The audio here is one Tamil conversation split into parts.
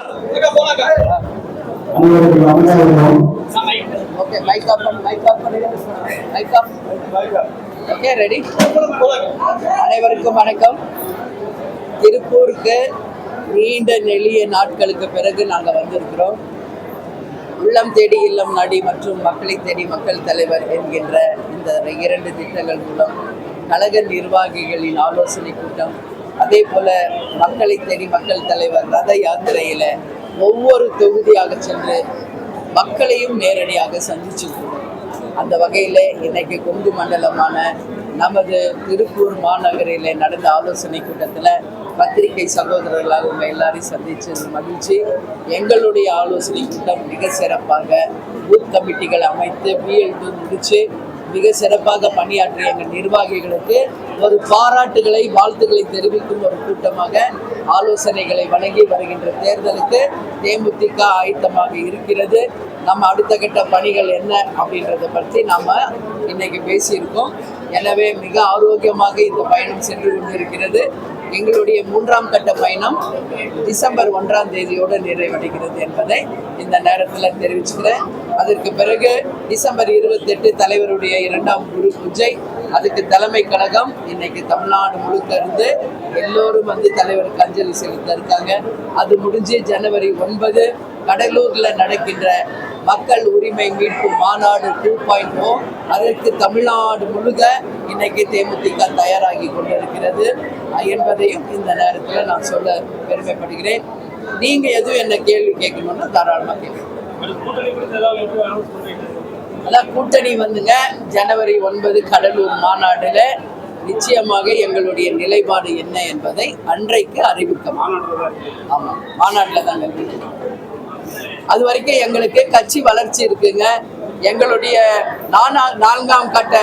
அனைவருக்கும் ஓகே ரெடி அனைவருக்கும் வணக்கம். திருப்பூருக்கு நீண்ட நெளிய நாட்களுக்கு பிறகு நாங்கள் வந்திருக்கிறோம். உள்ளம் தேடி இல்லம் நாடி மற்றும் மக்களை தேடி மக்கள் தலைவர் என்கின்ற இந்த இரண்டு திட்டங்கள் மூலம் கழக நிர்வாகிகளின் ஆலோசனை கூட்டம் அதே போல மக்களை தேடி மக்கள் தலைவர் ரத யாத்திரையில ஒவ்வொரு தொகுதியாக சென்று மக்களையும் நேரடியாக சந்திச்சிருக்கிறோம் அந்த வகையில் இன்னைக்கு கொங்கு மண்டலமான நமது திருப்பூர் மாநகரில் நடந்த ஆலோசனை கூட்டத்தில் பத்திரிகை சகோதரர்களாக உங்க எல்லாரையும் சந்திச்சது மகிழ்ச்சி. எங்களுடைய ஆலோசனை கூட்டம் மிக சிறப்பாக பூத் கமிட்டிகள் அமைத்து பிஎல்டு முடிச்சு மிக சிறப்பாக பணியாற்றிய எங்கள் நிர்வாகிகளுக்கு ஒரு பாராட்டுகளை வாழ்த்துக்களை தெரிவிக்கும் ஒரு கூட்டமாக ஆலோசனைகளை வழங்கி வருகின்ற தேர்தலுக்கு தேமுதிக ஆயத்தமாக இருக்கிறது. நம்ம அடுத்த கட்ட பணிகள் என்ன அப்படின்றத பற்றி நாம் இன்னைக்கு பேசியிருக்கோம். எனவே மிக ஆரோக்கியமாக இந்த பயணம் சென்று கொண்டிருக்கிறது. எங்களுடைய மூன்றாம் கட்ட பயணம் டிசம்பர் ஒன்றாம் தேதியோடு நிறைவடைகிறது என்பதை இந்த நேரத்தில் தெரிவிச்சுக்கிறேன். அதற்கு பிறகு டிசம்பர் இருபத்தெட்டு தலைவருடைய இரண்டாம் குரு பூஜை அதுக்கு தலைமை கழகம் இன்னைக்கு தமிழ்நாடு முழுக்க இருந்து எல்லோரும் வந்து தலைவருக்கு அஞ்சலி செலுத்த இருக்காங்க. அது முடிஞ்சு ஜனவரி ஒன்பது கடலூர்ல நடக்கின்ற மக்கள் உரிமை மீட்பு மாநாடு டூ பாயிண்ட் ஓ அதற்கு தமிழ்நாடு முழுக்க இன்னைக்கு தேமுதிக தயாராகி கொண்டிருக்கிறது. என்பதையும் இந்த நேரத்தில் நான் சொல்ல பெருமைப்படுகிறேன். நீங்க எதுவும் என்ன கேள்வி கேட்கணும்னா தாராளமாக கேட்கணும் அதான் கூட்டணி வந்துங்க. ஜனவரி ஒன்பது கடலூர் மாநாடுல நிச்சயமாக எங்களுடைய நிலைப்பாடு என்ன என்பதை அன்றைக்கு அறிவிக்க ஆமா மாநாட்டில் தாங்க அது வரைக்கும் எங்களுக்கு கட்சி வளர்ச்சி இருக்குங்க. எங்களுடைய நானா நான்காம் கட்ட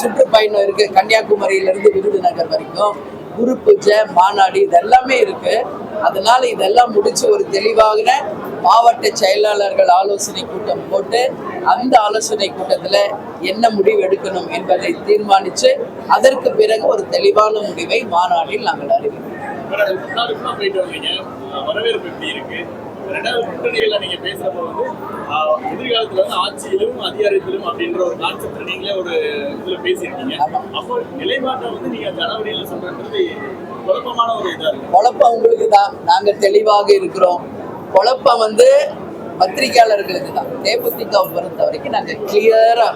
சுற்றுப்பயணம் இருக்கு. கன்னியாகுமரியிலிருந்து விருதுநகர் வரைக்கும். குரு பூஜை மாநாடு இதெல்லாமே இருக்கு. அதனால இதெல்லாம் முடிச்சு ஒரு தெளிவான மாவட்ட செயலாளர்கள் ஆலோசனை கூட்டம் போட்டு அந்த ஆலோசனை கூட்டத்தில் என்ன முடிவு எடுக்கணும் என்பதை தீர்மானித்து அதற்கு பிறகு ஒரு தெளிவான முடிவை மாநாட்டில் நாங்கள் இருக்கு? ரெண்டாவது கூட்டணிகள்ல நீங்க பேசுறப்ப வந்து எதிர்காலத்துல வந்து ஆட்சியிலும் அதிகாரத்திலும் அப்படின்ற ஒரு கான்செப்ட் நீங்களே ஒரு இதுல பேசியிருக்கீங்க. அப்போ நிலைப்பாட்டை வந்து நீங்க ஜனவரியில சொல்றது குழப்பம் உங்களுக்கு தான். நாங்கள் தெளிவாக இருக்கிறோம். குழப்பம் வந்து பத்திரிகையாளர்களுக்கு தான். தேமுதிகவை பொறுத்த வரைக்கும் நாங்கள் கிளியரா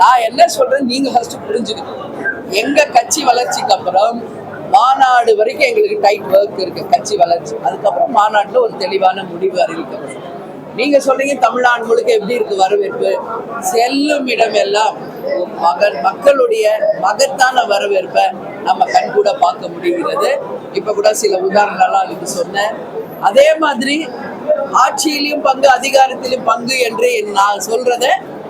நான் என்ன சொல்றேன் நீங்க ஃபர்ஸ்ட் புரிஞ்சுக்கணும். எங்க கட்சி வளர்ச்சிக்கு அப்புறம் மாநாடு வரைக்கும் எங்களுக்கு டைட் ஒர்க் இருக்கு. கட்சி வளர்ச்சி. அதுக்கப்புறம் மாநாட்டில் ஒரு தெளிவான முடிவு அறிவிக்கப்படும். நீங்க சொல்றீங்க தமிழ்நாடு முழுக்க எப்படி இருக்கு வரவேற்பு? செல்லும் இடமெல்லாம் மகன் மக்களுடைய மகத்தான வரவேற்பை நம்ம கண்கூட பார்க்க முடிகிறது. இப்ப கூட சில உதாரணங்கள்லாம் அதுக்கு சொன்னேன். அதே மாதிரி ஆட்சியிலையும் பங்கு அதிகாரத்திலும் பங்கு என்று நான் சொல்றத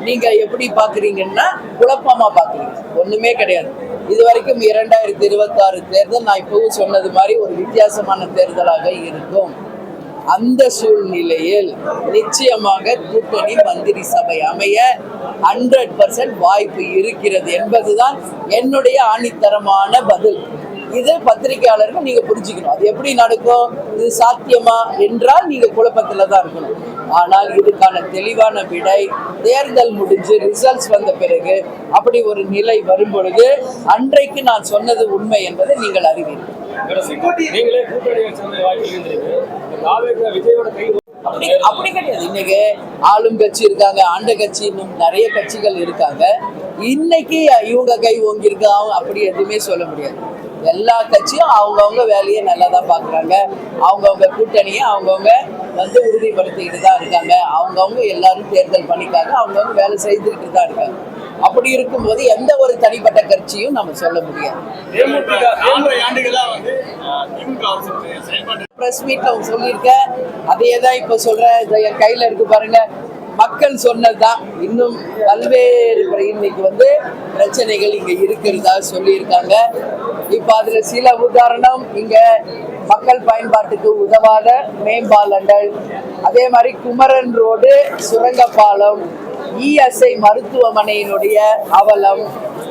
நீங்க எப்படி பாக்குறீங்கன்னா குழப்பமா பாக்குறீங்க ஒண்ணுமே கிடையாது. இது வரைக்கும் இரண்டாயிரத்தி இருபத்தி ஆறு தேர்தல் நான் இப்பவும் சொன்னது மாதிரி ஒரு வித்தியாசமான தேர்தலாக இருக்கும். அந்த சூழ்நிலையில் நிச்சயமாக கூட்டணி மந்திரி சபை அமைய ஹண்ட்ரட் பர்சன்ட் வாய்ப்பு இருக்கிறது என்பதுதான் என்னுடைய ஆணித்தரமான பதில். இது பத்திரிகையாளர்கள் நீங்க புரிஞ்சுக்கணும். அது எப்படி நடக்கும்? இது சாத்தியமா என்றால் நீங்க குழப்பத்துல தான் இருக்கணும். ஆனால் இதுக்கான தெளிவான விடை தேர்தல் முடிஞ்சு ரிசல்ட்ஸ் வந்த பிறகு அப்படி ஒரு நிலை வரும் பொழுது அன்றைக்கு நான் சொன்னது உண்மை என்பதை நீங்கள் அறிவீர்கள். நீங்களே கூட்டணி வச்சிருந்த வாய்ப்பு விஜயோட கை அப்படி அப்படி கிடையாது. இன்னைக்கு ஆளும் கட்சி இருக்காங்க ஆண்ட கட்சி இன்னும் நிறைய கட்சிகள் இருக்காங்க. இன்னைக்கு இவங்க கை ஓங்கி இருக்கா அப்படி எதுவுமே சொல்ல முடியாது. எல்லா கட்சியும் அவங்கவுங்க வேலையை நல்லா தான் பார்க்குறாங்க. அவங்கவுங்க கூட்டணியை அவங்கவுங்க வந்து உறுதிப்படுத்திக்கிட்டு தான் இருக்காங்க. அவங்கவுங்க எல்லாரும் தேர்தல் பண்ணிக்காங்க அவங்கவுங்க வேலை செய்துக்கிட்டு தான் இருக்காங்க. அப்படி இருக்கும்போது எந்த ஒரு தனிப்பட்ட கட்சியும் நம்ம சொல்ல முடியாது. ப்ரெஸ் மீட்ல சொல்லியிருக்கேன் அதே தான் இப்போ சொல்றேன் என் கையில இருக்கு பாருங்க. மக்கள் சொன்னதுதான். இன்னும் பல்வேறு இன்னைக்கு வந்து பிரச்சனைகள் இங்க இருக்கிறதா சொல்லியிருக்காங்க. இப்போ அதுல சில உதாரணம் இங்க மக்கள் பயன்பாட்டுக்கு உதவாத மேம்பாலங்கள். அதே மாதிரி குமரன் ரோடு சுரங்கப்பாலம் இஎஸ்ஐ மருத்துவமனையினுடைய அவலம்.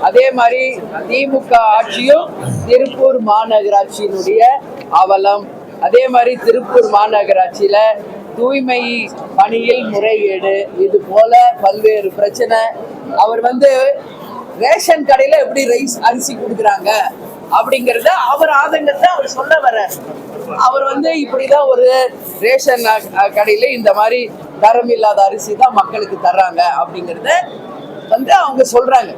அதே மாதிரி திமுக ஆட்சியும் திருப்பூர் மாநகராட்சியினுடைய அவலம். அதே மாதிரி திருப்பூர் மாநகராட்சியில தூய்மை பணியில் முறைகேடு இது போல பல்வேறு பிரச்சனை. அவர் வந்து ரேஷன் கடையில எப்படி ரைஸ் அரிசி கொடுக்குறாங்க அப்படிங்கறத அவர் ஆதங்கத்தை அவர் சொல்ல வர்றார். அவர் வந்து இப்படிதான் ஒரு ரேஷன் கடையில இந்த மாதிரி தரம் இல்லாத அரிசி தான் மக்களுக்கு தர்றாங்க அப்படிங்கறத வந்து அவங்க சொல்றாங்க.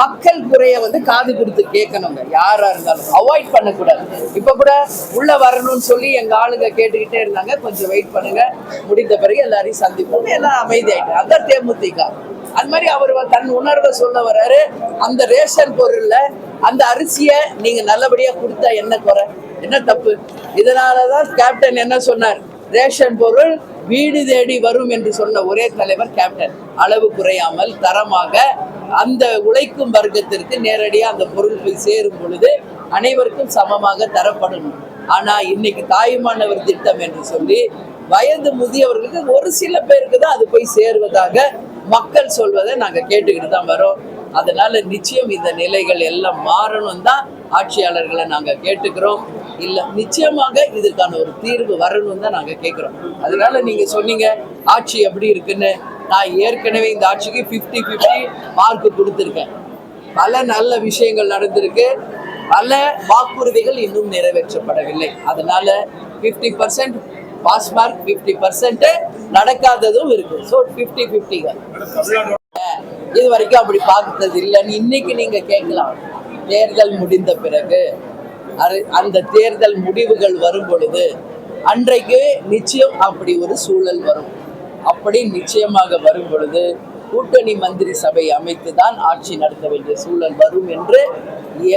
மக்கள் குறைய வந்து காது கொடுத்து கேட்கணுங்க. யாரா இருந்தாலும் அவாய்ட் பண்ணக்கூடாது. இப்ப கூட உள்ள வரணும்னு சொல்லி எங்க ஆளுங்க கேட்டுக்கிட்டே இருந்தாங்க. கொஞ்சம் வெயிட் பண்ணுங்க. முடிந்த பிறகு எல்லாரையும் சந்திப்போம். எல்லாம் அமைதியாயிட்டு. அதான் தேமுதிக. அது மாதிரி அவர் தன் உணர்வை சொல்ல வர்றாரு. அந்த ரேஷன் பொருள்ல அந்த அரிசியை நீங்க நல்லபடியா கொடுத்தா என்ன குறை? என்ன தப்பு? இதனாலதான் கேப்டன் என்ன சொன்னார்? ரேஷன் பொருள் வீடு தேடி வரும் என்று சொன்ன ஒரே தலைவர் கேப்டன் அளவு குறையாமல் தரமாக அந்த உழைக்கும் வர்க்கத்திற்கு நேரடியாக அந்த பொருள் போய் சேரும் பொழுது அனைவருக்கும் சமமாக தரப்படணும் ஆனால் இன்னைக்கு தாயுமானவர் திட்டம் என்று சொல்லி வயது முதியவர்களுக்கு ஒரு சில பேருக்கு தான் அது போய் சேருவதாக மக்கள் சொல்வதை நாங்கள் கேட்டுக்கிட்டு தான் வரோம். அதனால நிச்சயம் இந்த நிலைகள் எல்லாம் மாறணும் தான் ஆட்சியாளர்களை நாங்க கேட்டுக்கிறோம். இல்ல நிச்சயமாக இதற்கான ஒரு தீர்வு வரணும் தான் நாங்க கேட்கிறோம் அதனால நீங்க சொன்னீங்க ஆட்சி எப்படி இருக்குன்னு. நான் ஏற்கனவே இந்த ஆட்சிக்கு 50 50 மார்க் கொடுத்துருக்கேன். பல நல்ல விஷயங்கள் நடந்திருக்கு. பல வாக்குறுதிகள் இன்னும் நிறைவேற்றப்படவில்லை. அதனால 50% percent pass mark fifty percent நடக்காததும் இருக்கு. ஸோ ஃபிஃப்டி ஃபிஃப்டிங்க இது வரைக்கும் அப்படி பார்த்தது இல்லைன்னு இன்னைக்கு நீங்க கேட்கலாம். தேர்தல் முடிந்த பிறகு அந்த தேர்தல் முடிவுகள் வரும் பொழுது அன்றைக்கு நிச்சயம் அப்படி ஒரு சூழல் வரும். அப்படி நிச்சயமாக வரும் பொழுது கூட்டணி மந்திரி சபை அமைத்து தான் ஆட்சி நடத்த வேண்டிய சூழல் வரும் என்று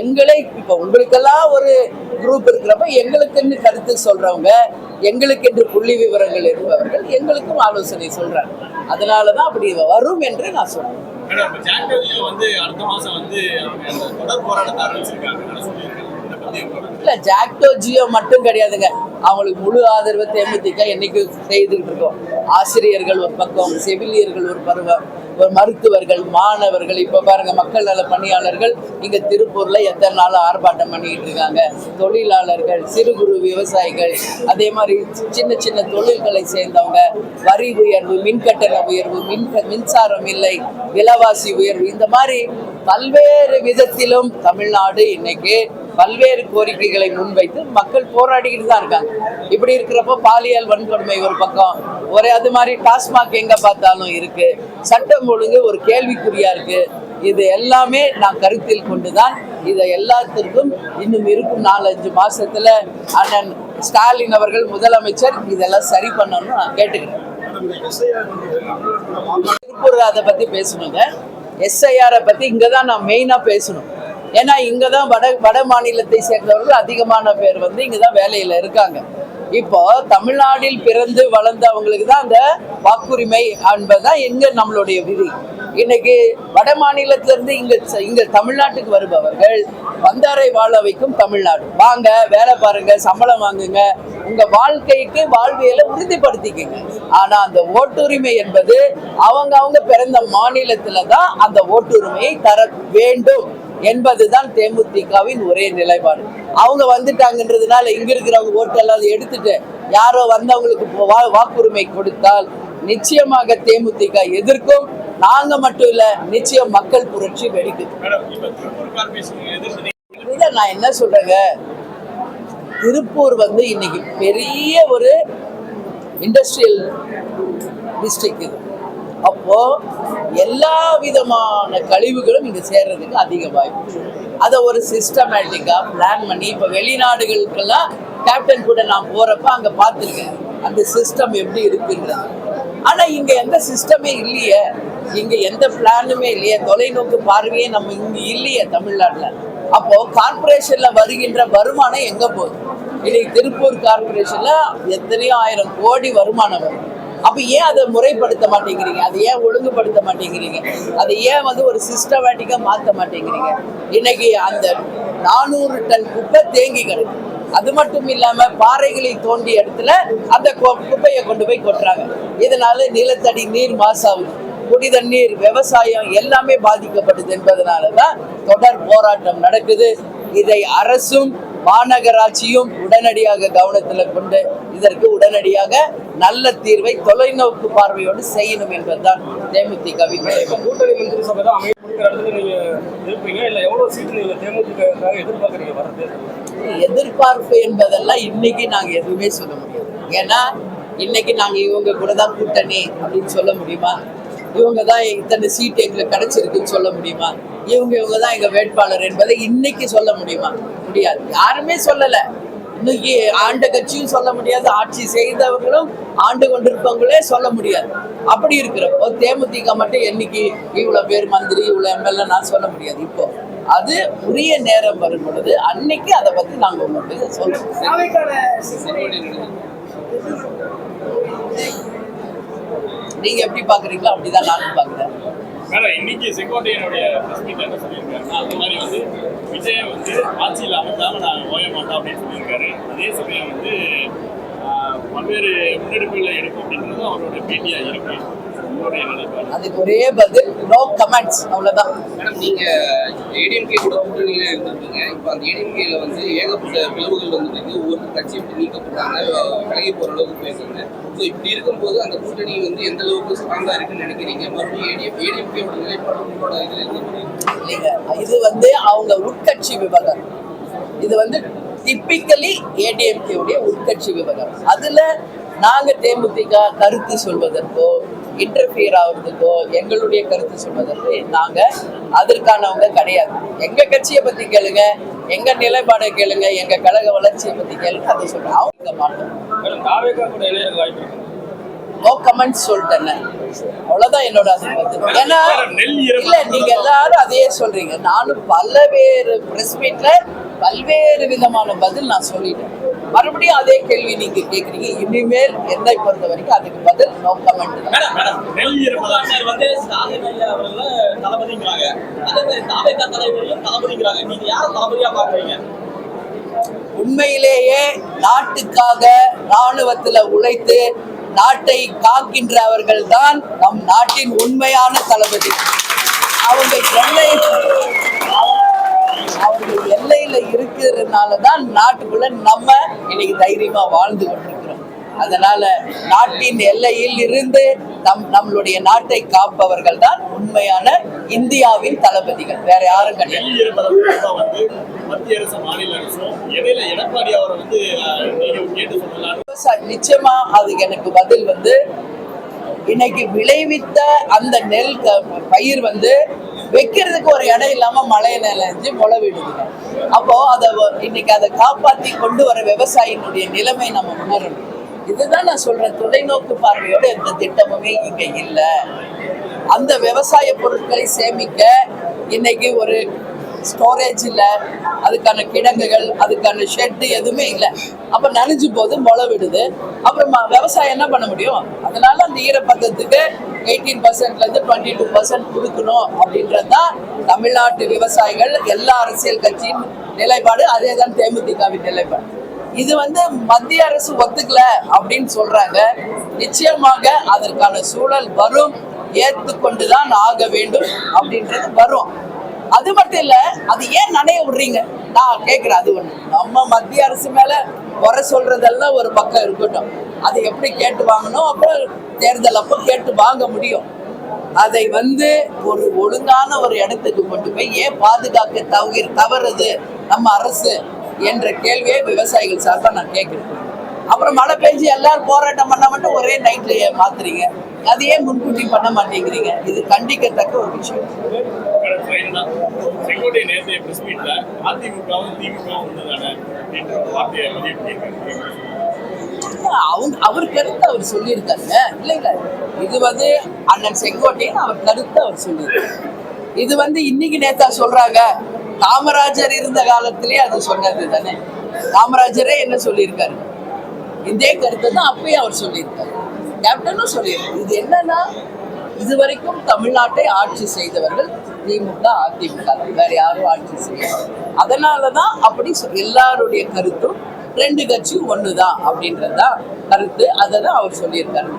எங்களை இப்போ உங்களுக்கெல்லாம் ஒரு குரூப் இருக்கிறப்ப எங்களுக்குன்னு கருத்து சொல்றவங்க எங்களுக்கென்று புள்ளி விவரங்கள் இருப்பவர்கள் எங்களுக்கும் ஆலோசனை சொல்றாங்க. அதனால தான் அப்படி வரும் என்று நான் சொல்றேன். மேடம் இப்ப வந்து அடுத்த மாதம் வந்து அவங்க அந்த தொடர் போராட்டத்தை ஆரம்பிச்சிருக்காங்க நான் இல்ல ஜாக்டோ ஜியோ மட்டும் கிடையாதுங்க. அவங்களுக்கு முழு ஆதரவு தேமுதிக என்னைக்கு செய்துட்டு இருக்கோம். ஆசிரியர்கள் ஒரு பக்கம் செவிலியர்கள் ஒரு பருவம் ஒரு மருத்துவர்கள் மாணவர்கள் இப்ப பாருங்க மக்கள் நல பணியாளர்கள் இங்க திருப்பூர்ல எத்தனை நாள் ஆர்ப்பாட்டம் பண்ணிட்டு இருக்காங்க. தொழிலாளர்கள் சிறு குறு விவசாயிகள் அதே மாதிரி சின்ன சின்ன தொழில்களை சேர்ந்தவங்க வரி உயர்வு மின் கட்டண உயர்வு மின் மின்சாரம் இல்லை விலவாசி உயர்வு இந்த மாதிரி பல்வேறு விதத்திலும் தமிழ்நாடு இன்னைக்கு பல்வேறு கோரிக்கைகளை முன்வைத்து மக்கள் போராடிக்கிட்டு தான் இருக்காங்க. இப்படி இருக்கிறப்போ பாலியல் வன்கொடுமை ஒரு பக்கம் ஒரே அது மாதிரி டாஸ்மாக் எங்க பார்த்தாலும் இருக்கு. சட்டம் ஒழுங்கு ஒரு கேள்விக்குறியா இருக்கு. இது எல்லாமே நான் கருத்தில் கொண்டுதான் இதை எல்லாத்திற்கும் இன்னும் இருக்கும் நாலஞ்சு மாசத்துல அண்ணன் ஸ்டாலின் அவர்கள் முதலமைச்சர் இதெல்லாம் சரி பண்ணணும்னு நான் கேட்டுக்கிறேன். திருப்பூர் அதை பத்தி பேசணுங்க. எஸ்ஐஆரை பத்தி இங்கதான் நான் மெயினா பேசணும். ஏன்னா இங்கே தான் வட வட மாநிலத்தை சேர்ந்தவர்கள் அதிகமான பேர் வந்து இங்கே தான் வேலையில் இருக்காங்க. இப்போ தமிழ்நாட்டில் பிறந்து வளர்ந்தவங்களுக்கு தான் அந்த வாக்குரிமை என்பதுதான் எங்க நம்மளுடைய விதி. இன்னைக்கு வட மாநிலத்திலிருந்து இங்க இங்க தமிழ்நாட்டுக்கு வருபவர்கள் வந்தாரை வாழ வைக்கும் தமிழ்நாடு. வாங்க வேலை பாருங்க சம்பளம் வாங்குங்க. உங்க வாழ்க்கைக்கு வாழ்வியலை உறுதிப்படுத்திக்கங்க. ஆனா அந்த ஓட்டுரிமை என்பது அவங்க அவங்க பிறந்த மாநிலத்துல தான் அந்த ஓட்டுரிமையை தர வேண்டும். என்பதுதான் தேமுதிகவின் ஒரே நிலைப்பாடு. அவங்க வந்துட்டாங்கன்றதுனால இங்க இருக்கிறவங்க ஓட்டெல்லாம் எடுத்துட்டு யாரோ வந்தவங்களுக்கு வாக்குரிமை கொடுத்தால் நிச்சயமாக தேமுதிக எதிர்க்கும். நாங்க மட்டும் இல்ல நிச்சயம் மக்கள் புரட்சி வெடிக்குது. நான் என்ன சொல்றேங்க? திருப்பூர் வந்து இன்னைக்கு பெரிய ஒரு இண்டஸ்ட்ரியல் டிஸ்ட்ரிக்ட் இது. அப்போ எல்லா விதமான கழிவுகளும் இங்கே சேர்றதுக்கு அதிக வாய்ப்பு. அதை ஒரு சிஸ்டமேட்டிக்காக பிளான் பண்ணி இப்போ வெளிநாடுகளுக்கெல்லாம் கேப்டன் கூட நான் போகிறப்ப அங்கே பார்த்துருக்கேன். அந்த சிஸ்டம் எப்படி இருக்குன்றது ஆனால் இங்கே எந்த சிஸ்டமே இல்லையே. இங்கே எந்த பிளானுமே இல்லையே. தொலைநோக்கு பார்வையே நம்ம இங்கே இல்லையே தமிழ்நாட்டில். அப்போ கார்ப்பரேஷன்ல வருகின்ற வருமானம் எங்க போகுது? இன்னைக்கு திருப்பூர் கார்ப்பரேஷன்ல எத்தனையோ ஆயிரம் கோடி வருமானம் வரும். அப்ப ஏன் அதை முறைப்படுத்த மாட்டேங்கிறீங்க? அதை ஏன் ஒழுங்குபடுத்த மாட்டேங்கிறீங்க? அதை ஏன் வந்து ஒரு சிஸ்டமேட்டிக்கா மாத்த மாட்டேங்கிறீங்க? இன்னைக்கு அந்த நானூறு டன் குப்பை தேங்கி கிடக்கு அது மட்டும் இல்லாம பாறைகளை தோண்டிய இடத்துல அந்த கு- குப்பையை கொண்டு போய் கொட்டுறாங்க. இதனால நிலத்தடி நீர் மாசாகுது. குடி தண்ணீர் விவசாயம் எல்லாமே பாதிக்கப்படுது என்பதனால தான் தொடர் போராட்டம் நடக்குது. இதை அரசும் மாநகராட்சியும் உடனடியாக கவனத்தில் கொண்டு இதற்கு உடனடியாக நல்ல தீர்வை தொலைநோக்கு பார்வையோடு செய்யணும் என்பதுதான் நிலைப்பாடு. கூட்டணி மந்திரி சபை தான் தேமுதிக எதிர்பார்ப்பு என்பதெல்லாம் இன்னைக்கு நாங்க எதுவுமே சொல்ல முடியாது. ஏன்னா இன்னைக்கு நாங்க இவங்க கூட தான் கூட்டணி அப்படின்னு சொல்ல முடியுமா? இவங்க தான் இத்தனை சீட் எங்களுக்கு கிடைச்சிருக்குன்னு சொல்ல முடியுமா? இவங்க இவங்க தான் எங்க வேட்பாளர் என்பதை இன்னைக்கு சொல்ல முடியுமா? முடியாது. யாருமே சொல்லல. இன்னைக்கு ஆண்ட கட்சியும் சொல்ல முடியாது. ஆட்சி செய்தவர்களும் ஆண்டு கொண்டிருப்பவங்களே சொல்ல முடியாது. அப்படி இருக்கிறப்போ தேமுதிக மட்டும் என்னைக்கு இவ்வளோ பேர் மந்திரி இவ்வளவு எம்எல்ஏ நான் சொல்ல முடியாது இப்போ. அது உரிய நேரம் வரும் பொழுது அன்னைக்கு அதை பத்தி நாங்க உங்களுக்கு சொல்லுவோம் நீங்க எப்படி பாக்குறீங்களோ அப்படிதான் நானும் பாக்குறேன். மேடம் இன்னைக்கு செங்கோட்டையனுடைய பிரஸ் மீட் என்ன சொல்லியிருக்காருன்னா அந்த மாதிரி வந்து விஜய் வந்து ஆட்சியில் அமைக்காம நான் ஓய மாட்டோம் அப்படின்னு சொல்லியிருக்காரு. அதே சமயம் வந்து பல்வேறு முன்னெடுப்புகளை எடுக்கும் அப்படின்றது அவரோட பேட்டியாக இருக்கு. அதுக்கு ஒரே பதில் நோ கமெண்ட்ஸ் அவ்வளவுதான். மேடம் நீங்க ஏடிஎம்கே கூட கூட்டணியில இருந்திருக்கீங்க இப்போ அந்த ஏடிஎம்கேல வந்து ஏகப்பட்ட பிளவுகள் வந்துருக்கு ஒவ்வொரு கட்சி இப்படி நீக்கப்பட்டாங்க. விலகி போற அளவுக்கு போயிருக்காங்க ஸோ இப்படி இருக்கும்போது அந்த கூட்டணி வந்து எந்த அளவுக்கு ஸ்ட்ராங்கா இருக்குன்னு நினைக்கிறீங்க? மறுபடியும் ஏடிஎம் ஏடிஎம்கேவோட நிலைப்பாடு உங்களோட இதுல இருந்து இல்லைங்க. இது வந்து அவங்க உட்கட்சி விவகாரம். இது வந்து டிப்பிக்கலி ஏடிஎம்கே உடைய உட்கட்சி விவகாரம். அதுல நாங்க தேமுதிக கருத்து சொல்வதற்கோ இன்டர்ஃபியர் ஆகுறதுக்கோ எங்களுடைய கருத்து சொல்வதற்கு நாங்க அதற்கானவங்க கிடையாது. எங்க கட்சியை பத்தி கேளுங்க எங்க நிலைப்பாடை கேளுங்க எங்க கழக வளர்ச்சியை பத்தி கேளுங்க அதை சொல்றேன். அவங்க மாட்டோம் நோ கமெண்ட்ஸ் சொல்லிட்டேன் அவ்வளவுதான் என்னோட அது. ஏன்னா இல்ல நீங்க எல்லாரும் அதையே சொல்றீங்க. நானும் பல்வேறு பிரஸ் மீட்ல பல்வேறு விதமான பதில் நான் சொல்லிட்டேன். மறுபடியும் அதே கேள்வி நீங்க கேக்குறீங்க. இனிமேல் என்னை பொறுத்த வரைக்கும் அதுக்கு பதில் நோ கமெண்ட் வந்து ஸ்டாலின் ஐயா அவர்கள் தளபதிங்கிறாங்க. அதே மாதிரி தாவேக்கா தலைவரையும் தளபதிங்கிறாங்க. நீங்க யார தளபதியா பாக்குறீங்க உண்மையிலேயே நாட்டுக்காக ராணுவத்துல உழைத்து நாட்டை காக்கின்றவர்கள் தான் நம் நாட்டின் உண்மையான தளபதி. அவங்க எல்லை அவர்கள் எல்லையில இருக்கிறதுனால தான் நாட்டுக்குள்ள நம்ம இன்னைக்கு தைரியமா வாழ்ந்து கொண்டிருக்கிறோம். அதனால நாட்டின் எல்லையில் இருந்து நம் நம்மளுடைய நாட்டை காப்பவர்கள் தான் உண்மையான இந்தியாவின் தளபதிகள். வேற யாரும் கிடையாது. நிச்சயமா அது எனக்கு பதில் வந்து இன்னைக்கு விளைவித்த அந்த நெல் பயிர் வந்து வைக்கிறதுக்கு ஒரு இடம் இல்லாம மழை நிலைஞ்சு முளை அப்போ அதை வ- இன்னைக்கு அதை காப்பாத்தி கொண்டு வர விவசாயினுடைய நிலைமை நம்ம உணரணும். இதுதான் நான் சொல்றேன் தொலைநோக்கு பார்வையோட எந்த திட்டமுமே இங்க இல்லை. அந்த விவசாய பொருட்களை சேமிக்க இன்னைக்கு ஒரு ஸ்டோரேஜ் இல்லை அதுக்கான கிடங்குகள் அதுக்கான ஷெட்டு எதுவுமே இல்லை. அப்போ நனைஞ்சு போது முளை விடுது. அப்புறம் விவசாயம் என்ன பண்ண முடியும்? அதனால அந்த ஈரப்பதத்துக்கு எயிட்டீன் பர்சன்ட்லேருந்து டுவெண்ட்டி டூ பர்சன்ட் கொடுக்கணும் அப்படின்றது தான் தமிழ்நாட்டு விவசாயிகள் எல்லா அரசியல் கட்சியின் நிலைப்பாடு. அதே தான் தேமுதிகவின் நிலைப்பாடு. இது வந்து மத்திய அரசு ஒத்துக்கல அப்படின்னு சொல்றாங்க. நிச்சயமாக அதற்கான சூழல் வரும். ஏற்றுக்கொண்டுதான் ஆக வேண்டும் அப்படின்றது வரும். அது மட்டும் இல்ல அது ஏன் நனைய விடுறீங்க? நான் கேட்கிறேன் அது ஒண்ணு. நம்ம மத்திய அரசு மேல குறை சொல்றதெல்லாம் ஒரு பக்கம் இருக்கட்டும். அதை எப்படி கேட்டு வாங்கணும்? அப்புறம் தேர்தல் அப்போ கேட்டு வாங்க முடியும். அதை வந்து ஒரு ஒழுங்கான ஒரு இடத்துக்கு கொண்டு போய் ஏன் பாதுகாக்க தவறு தவறுது நம்ம அரசு என்ற கேள்வியை விவசாயிகள் சார்பாக நான் கேட்கிறேன் அப்புறம் மழை பெஞ்சு எல்லாரும் போராட்டம் பண்ண மட்டும் ஒரே நைட்ல மாத்துறீங்க. அது ஏன் முன்கூட்டி பண்ண மாட்டேங்கிறீங்க. இது கண்டிக்கத்தக்க ஒரு விஷயம். மேடம் ஃபைனலா செங்கோட்டை நேரத்தைய பிரஸ் மீட்ல அதிமுகவும் திமுகவும் ஒன்றுதானே அப்படின்ற ஒரு வார்த்தையை பதிவு பண்ணியிருக்காங்க அவங்க அவர் கருத்தை அவர் சொல்லியிருக்காருங்க இல்லைங்க இது வந்து அண்ணன் செங்கோட்டையன் அவர் கருத்தை அவர் சொல்லியிருக்காரு. இது வந்து இன்னைக்கு நேத்தா சொல்றாங்க. காமராஜர் இருந்த காலத்திலேயே அது சொன்னது தானே காமராஜரே என்ன சொல்லியிருக்காரு? இதே கருத்தை தான் அப்பயே அவர் சொல்லியிருக்காரு. கேப்டனும் சொல்லியிருக்கோம் இது என்னன்னா இதுவரைக்கும் தமிழ்நாட்டை ஆட்சி செய்தவர்கள் திமுக அதிமுக. வேற யாரும் ஆட்சி செய்யல. அதனால தான் அப்படி எல்லாருடைய கருத்தும் ரெண்டு கட்சியும் ஒண்ணுதான் அப்படின்றதுதான் கருத்து. அதை தான் அவர் சொல்லியிருக்காரு.